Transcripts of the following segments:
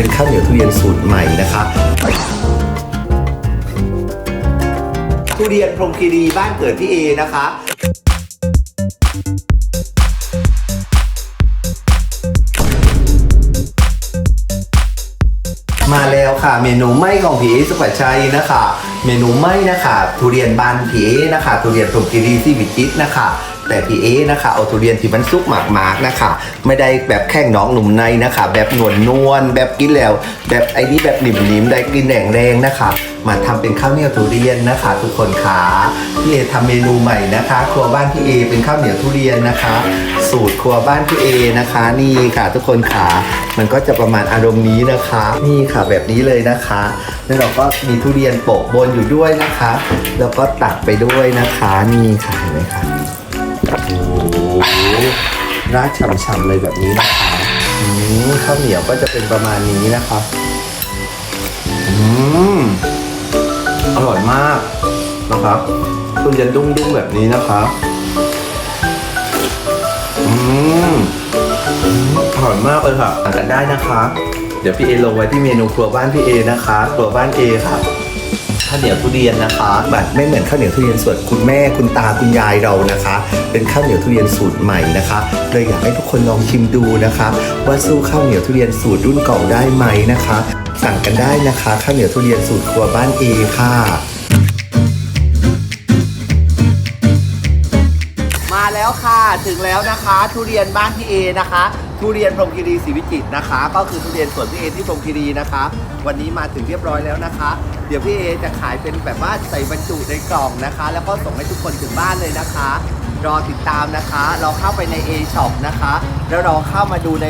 เป็นข้าวเหนียวทุเรียนสูตรใหม่นะคะทุเรียนพรมคีรีบ้านเกิดพี่เอนะคะมาแล้วค่ะ เมนูไหม้ของผีสุขชัยนะคะ เมนูไหม้นะคะทุเรียนบานผีนะคะทุเรียนพรมคีรีที่วิจิตนะคะ แต่พี่เอนะคะ เอาทุเรียนที่มันซุกหมากๆนะคะ ไม่ได้แบบแข้งน้องหนุ่มในนะคะ แบบนวลนวลๆแบบกินแล้ว แบบไอ้นี่แบบหนิมหนิมๆได้กินแดงแรงๆนะคะ มาทำเป็นข้าวเหนียวทุเรียนนะคะ ทุกคนขาพี่เอทำเมนูใหม่นะคะ ครัวบ้านพี่เอเป็นข้าวเหนียวทุเรียนนะคะ สูตรครัวบ้านพี่เอนะคะ นี่ค่ะ ทุกคนขามันก็จะประมาณอารมณ์นี้นะคะ นี่ค่ะแบบนี้เลยนะคะ แล้วเราก็มีทุเรียนโปะบนอยู่ด้วยนะคะ แล้วก็ตักไปด้วยนะคะนี่ค่ะเห็นไหมคะ ราดฉ่ำๆเลยแบบนี้นะคะอืมข้าวเหนียวก็จะเป็นประมาณนี้นะคะอืมอร่อยมากนะครับทุเรียนดุ้งๆแบบนี้นะครับอืมอืมอร่อยมากเลยค่ะสั่งกันได้นะคะ เดี๋ยวพี่เอลงไว้ที่เมนูครัวบ้านพี่เอนะคะ ครัวบ้านเอค่ะ ข้าวเหนียวทุเรียนนะคะแบบไม่เหมือนข้าวเหนียวทุเรียนส่วนคุณแม่คุณตาคุณยายเรานะคะ เป็นข้าวเหนียวทุเรียนสูตรใหม่นะคะเลยอยากให้ทุกคนลองชิมดูนะคะ ว่าสู้ข้าวเหนียวทุเรียนสูตรรุ่นเก่าได้ไหมนะคะ สั่งกันได้นะคะข้าวเหนียวทุเรียนสูตรครัวบ้านเอค่ะมาแล้วค่ะถึงแล้วนะคะ ทุเรียนบ้านพี่เอนะคะ ทุเรียนพรมคีรีศรีวิจิตรนะคะ ก็คือทุเรียนสวนพี่เอที่พรมคีรีนะคะ วันนี้มาถึงเรียบร้อยแล้วนะคะ เดี๋ยวพี่เอจะขายเป็นแบบว่าใส่บรรจุในกล่องนะคะ แล้วก็ส่งให้ทุกคนถึงบ้านเลยนะคะ รอติดตามนะคะเราเข้าไปใน A Shop นะคะ แล้วเราเข้ามาดูใน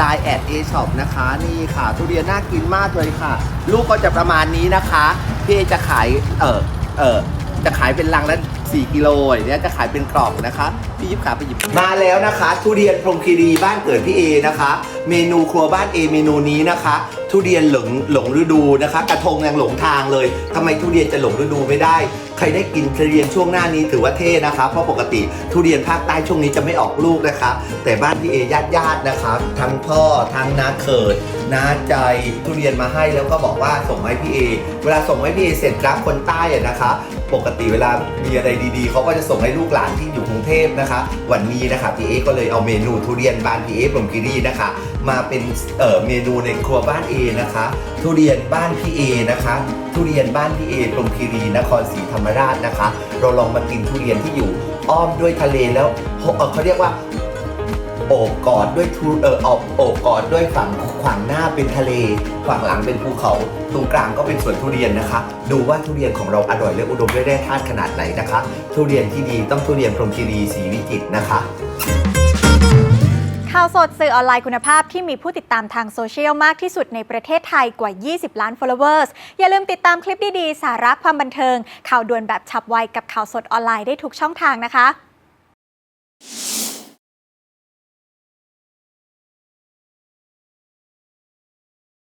Line แอด A Shop นะคะ นี่ค่ะทุเรียนน่ากินมากเลยค่ะ ลูกก็จะประมาณนี้นะคะ พี่เอจะขายเออเออจะขายเป็นลังละ 4 กิโลอย่างเนี้ยจะขายเป็นกล่องนะคะ พี่ยิบขาไปหยิบ มาแล้วนะคะทุเรียนพรหมคีรีบ้านเกิดพี่เอนะคะ เมนูครัวบ้านเอเมนูนี้นะคะ ทุเรียนหลงหลงฤดูนะคะ กระทงยังหลงทางเลยทำไมทุเรียนจะหลงฤดูไม่ได้ ใครได้กินทุเรียนช่วงหน้านี้ถือว่าเท่นะคะ เพราะปกติทุเรียนภาคใต้ช่วงนี้จะไม่ออกลูกนะคะ แต่บ้านพี่เอญาติญาตินะคะทั้งพ่อทั้งน้าเขิดน้าใจทุเรียนมาให้แล้วก็บอกว่าส่งให้พี่เอเวลาส่งให้พี่เอเสร็จรับคนใต้อะนะคะ ปกติเวลามีอะไรดีๆ เขาก็จะส่งให้ลูกหลานที่อยู่กรุงเทพนะคะ วันนี้นะคะพี่เอก็เลยเอาเมนูทุเรียนบ้านพี่เอผมกิรีนะคะ มาเป็นเอ่อเมนูในครัวบ้านเอนะคะ ทุเรียนบ้านพี่เอนะคะ ทุเรียนบ้านพี่เอพรมคีรีนครศรีธรรมราชนะคะ เราลองมากินทุเรียนที่อยู่อ้อมด้วยทะเลแล้วเเขาเรียกว่า โอบกอดด้วยทุเอออบโอบกอดด้วยฝั่งขวางหน้าเป็นทะเล ฝั่งหลังเป็นภูเขา ตรงกลางก็เป็นสวนทุเรียนนะคะ ดูว่าทุเรียนของเราอร่อยและอุดมด้วยแร่ธาตุขนาดไหนนะคะ ทุเรียนที่ดีต้องทุเรียนพรหมคีรีศรีวิจิตรนะคะข่าวสดสื่อออนไลน์คุณภาพที่มีผู้ติดตามทางโซเชียลมากที่สุดในประเทศไทยกว่า 20 ล้าน followers อย่าลืมติดตามคลิปดี ๆ สาระความบันเทิง ข่าวด่วนแบบฉับไวกับข่าวสดออนไลน์ได้ทุกช่องทางนะคะ